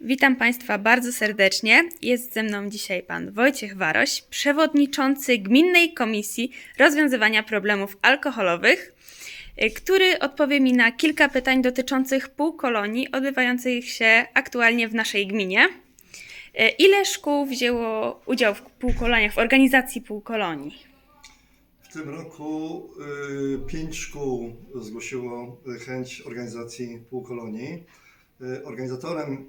Witam Państwa bardzo serdecznie. Jest ze mną dzisiaj Pan Wojciech Waroś, przewodniczący Gminnej Komisji Rozwiązywania Problemów Alkoholowych, który odpowie mi na kilka pytań dotyczących półkolonii odbywających się aktualnie w naszej gminie. Ile szkół wzięło udział w półkoloniach, w organizacji półkolonii? W tym roku y, pięć szkół zgłosiło chęć organizacji półkolonii. Y, Organizatorem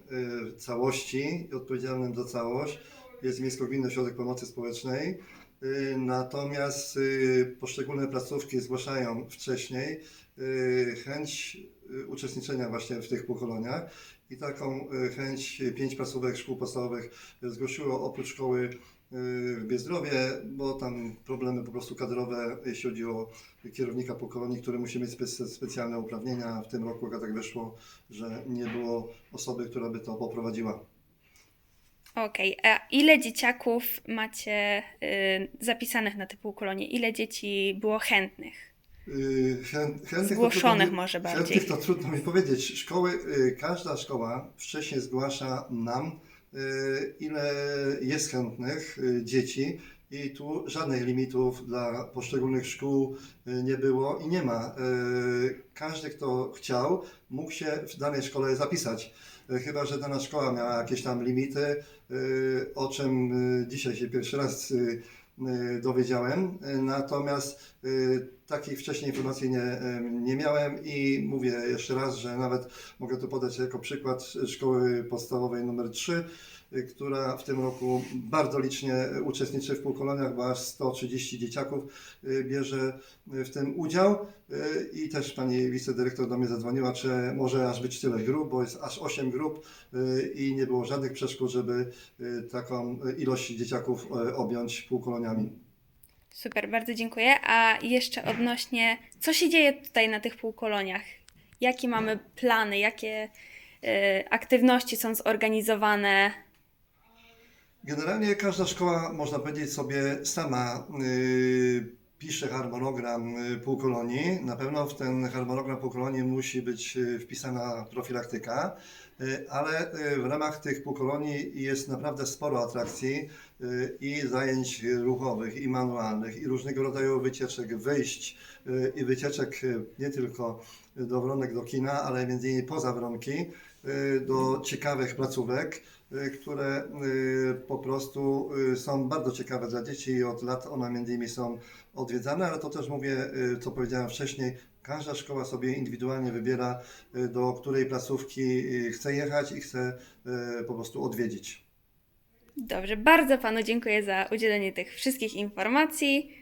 y, całości i odpowiedzialnym za całość jest Miejsko-Gminny Ośrodek Pomocy Społecznej. Y, Natomiast y, poszczególne placówki zgłaszają wcześniej y, chęć uczestniczenia właśnie w tych półkoloniach i taką chęć pięć placówek szkół podstawowych zgłosiło oprócz szkoły w Biezdrowie, bo tam problemy po prostu kadrowe, jeśli chodzi o kierownika po kolonii, który musi mieć spe- specjalne uprawnienia. W tym roku tak wyszło, że nie było osoby, która by to poprowadziła. Okej, a ile dzieciaków macie y, zapisanych na te półkolonie? Ile dzieci było chętnych? Yy, chę- chętnych Zgłoszonych mi- może bardziej. Chętnych to trudno mi powiedzieć. Szkoły, yy, każda szkoła wcześniej zgłasza nam, yy, ile jest chętnych yy, dzieci i tu żadnych limitów dla poszczególnych szkół yy, nie było i nie ma. Yy, Każdy, kto chciał, mógł się w danej szkole zapisać. Yy, Chyba, że dana szkoła miała jakieś tam limity, o czym dzisiaj się pierwszy raz dowiedziałem. Natomiast takich wcześniej informacji nie, nie miałem i mówię jeszcze raz, że nawet mogę tu podać jako przykład szkoły podstawowej numer 3, y, która w tym roku bardzo licznie uczestniczy w półkoloniach, bo aż 130 dzieciaków y, bierze y, w tym udział i też pani wicedyrektor do mnie zadzwoniła, czy może aż być tyle grup, bo jest aż 8 grup i nie było żadnych przeszkód, żeby taką ilość dzieciaków objąć półkoloniami. Super, bardzo dziękuję. A jeszcze odnośnie, co się dzieje tutaj na tych półkoloniach? Jakie mamy plany, jakie y, aktywności są zorganizowane? Generalnie każda szkoła, można powiedzieć sobie, sama y, pisze harmonogram y, półkolonii. Na pewno w ten harmonogram półkolonii musi być y, wpisana profilaktyka, y, ale w ramach tych półkolonii jest naprawdę sporo atrakcji i zajęć ruchowych, i manualnych, i różnego rodzaju wycieczek, wyjść i wycieczek nie tylko do Wronek, do kina, ale między innymi poza Wronki, do ciekawych placówek y, które y, po prostu y, są bardzo ciekawe dla dzieci i od lat one między innymi są odwiedzane, ale to też mówię, y, co powiedziałem wcześniej, każda szkoła sobie indywidualnie wybiera, y, do której placówki y, chce jechać i chce y, po prostu odwiedzić. Dobrze, bardzo Panu dziękuję za udzielenie tych wszystkich informacji.